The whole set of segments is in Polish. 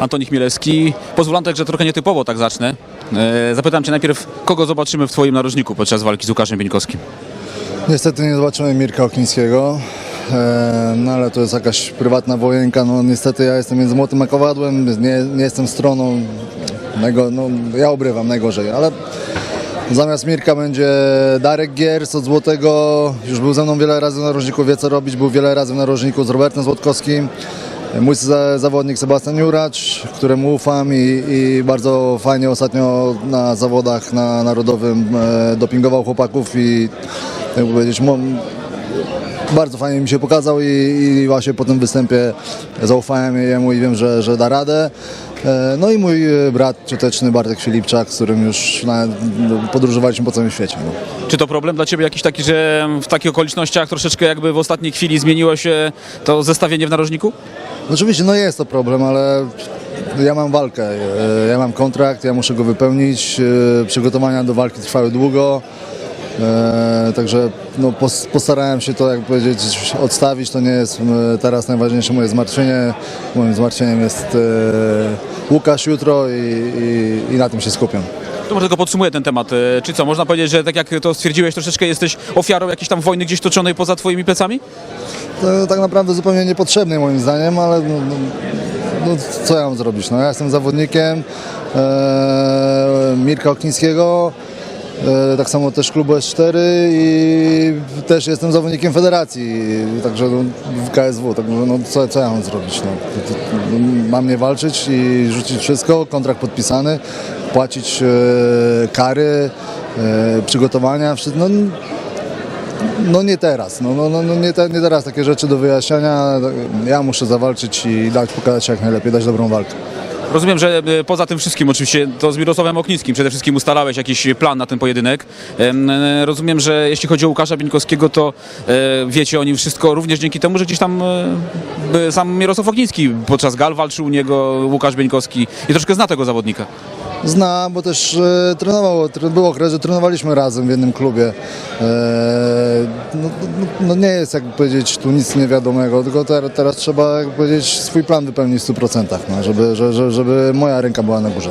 Antoni Chmielewski. Pozwól Antek, że trochę nietypowo tak zacznę. E, Zapytam Cię najpierw, kogo zobaczymy w Twoim narożniku podczas walki z Łukaszem Bieńkowskim? Niestety nie zobaczymy Mirka Oklińskiego, e, no ale to jest jakaś prywatna wojenka. No niestety ja jestem między młotem a kowadłem, nie, nie jestem stroną, no, ja obrywam najgorzej, ale zamiast Mirka będzie Darek Giers od Złotego, już był ze mną wiele razy w narożniku, wie co robić, był wiele razy w narożniku z Robertem Złotkowskim. Mój za, zawodnik Sebastian Juracz, któremu ufam i, i bardzo fajnie ostatnio na zawodach na narodowym e, dopingował chłopaków i jakby powiedzieć, bardzo fajnie mi się pokazał i, i właśnie po tym występie zaufałem jemu i wiem, że, że da radę. E, No i mój brat cioteczny Bartek Filipczak, z którym już na, podróżowaliśmy po całym świecie. No. Czy to problem dla Ciebie jakiś taki, że w takich okolicznościach troszeczkę jakby w ostatniej chwili zmieniło się to zestawienie w narożniku? Oczywiście no jest to problem, ale ja mam walkę, e, ja mam kontrakt, ja muszę go wypełnić. e, Przygotowania do walki trwały długo. E, Także no, pos- postarałem się to, jak powiedzieć, odstawić. To nie jest e, teraz najważniejsze moje zmartwienie. Moim zmartwieniem jest e, Łukasz jutro i, i, i na tym się skupiam. To może tylko podsumuję ten temat. E, Czy co, można powiedzieć, że tak jak to stwierdziłeś, troszeczkę jesteś ofiarą jakiejś tam wojny gdzieś toczonej poza Twoimi plecami? To tak naprawdę zupełnie niepotrzebny moim zdaniem, ale no, no, no, co ja mam zrobić? No, ja jestem zawodnikiem e, Mirka Oklińskiego, e, tak samo też klubu S4 i też jestem zawodnikiem federacji, także no, w KSW, tak, no, co, co ja mam zrobić? No, no, mam nie walczyć i rzucić wszystko, kontrakt podpisany, płacić e, kary, e, przygotowania, wszystko. No, no nie teraz, no, no, no, no nie, te, nie teraz takie rzeczy do wyjaśniania. Ja muszę zawalczyć i dać pokazać jak najlepiej, dać dobrą walkę. Rozumiem, że e, poza tym wszystkim oczywiście to z Mirosławem Oknickim przede wszystkim ustalałeś jakiś plan na ten pojedynek. E, Rozumiem, że jeśli chodzi o Łukasza Bieńkowskiego, to e, wiecie o nim wszystko również dzięki temu, że gdzieś tam sam Mirosław Oknicki podczas gal walczył u niego Łukasz Bieńkowski i troszkę zna tego zawodnika. Znam, bo też e, trenował, tre- był okres, że trenowaliśmy razem w jednym klubie. E, no, no, no nie jest, jak powiedzieć, tu nic niewiadomego, tylko ter, teraz trzeba, jak powiedzieć, swój plan wypełnić w 100%, no, żeby, że, że, żeby moja ręka była na górze.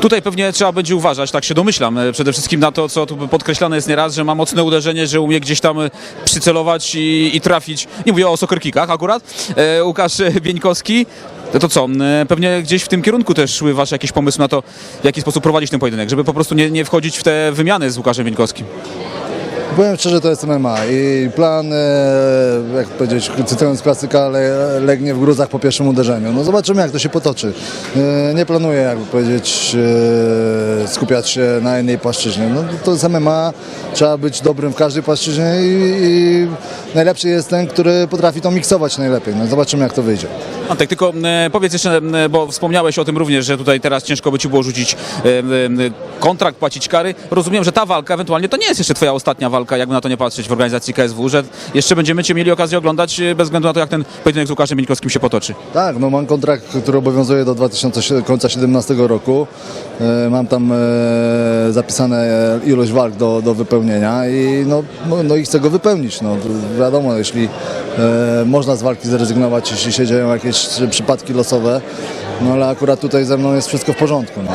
Tutaj pewnie trzeba będzie uważać, tak się domyślam, e, przede wszystkim na to, co tu podkreślane jest nieraz, że ma mocne uderzenie, że umie gdzieś tam e, przycelować i, i trafić. Nie mówię o sokerkikach akurat. E, Łukasz Bieńkowski. To, to co, pewnie gdzieś w tym kierunku też szły wasze jakieś pomysły na to, w jaki sposób prowadzić ten pojedynek, żeby po prostu nie, nie wchodzić w te wymiany z Łukaszem Bieńkowskim. Powiem szczerze, to jest MMA i plan, e, jak powiedzieć, cytując klasyka, le, legnie w gruzach po pierwszym uderzeniu. No zobaczymy, jak to się potoczy. E, Nie planuję, jakby powiedzieć, e, skupiać się na jednej płaszczyźnie. No to jest MMA, trzeba być dobrym w każdej płaszczyźnie i, i najlepszy jest ten, który potrafi to miksować najlepiej. No zobaczymy, jak to wyjdzie. Antek, tylko e, powiedz jeszcze, e, bo wspomniałeś o tym również, że tutaj teraz ciężko by ci było rzucić e, kontrakt, płacić kary. Rozumiem, że ta walka ewentualnie to nie jest jeszcze twoja ostatnia walka, jakby na to nie patrzeć w organizacji KSW, że jeszcze będziemy cię mieli okazję oglądać e, bez względu na to, jak ten pojedynek z Łukaszem Bieńkowskim się potoczy. Tak, no mam kontrakt, który obowiązuje do 2017 roku. E, Mam tam e, zapisane ilość walk do, do wypełnienia i no, no, no i chcę go wypełnić. No, wiadomo, jeśli można z walki zrezygnować, jeśli się dzieją jakieś przypadki losowe, no ale akurat tutaj ze mną jest wszystko w porządku. No.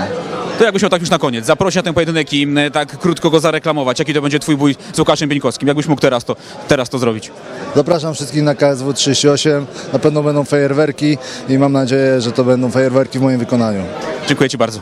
To jakbyś miał tak już na koniec, zaprosić na ten pojedynek i tak krótko go zareklamować. Jaki to będzie twój bój z Łukaszem Bieńkowskim? Jakbyś mógł teraz to, teraz to zrobić? Zapraszam wszystkich na KSW 38. Na pewno będą fajerwerki i mam nadzieję, że to będą fajerwerki w moim wykonaniu. Dziękuję ci bardzo.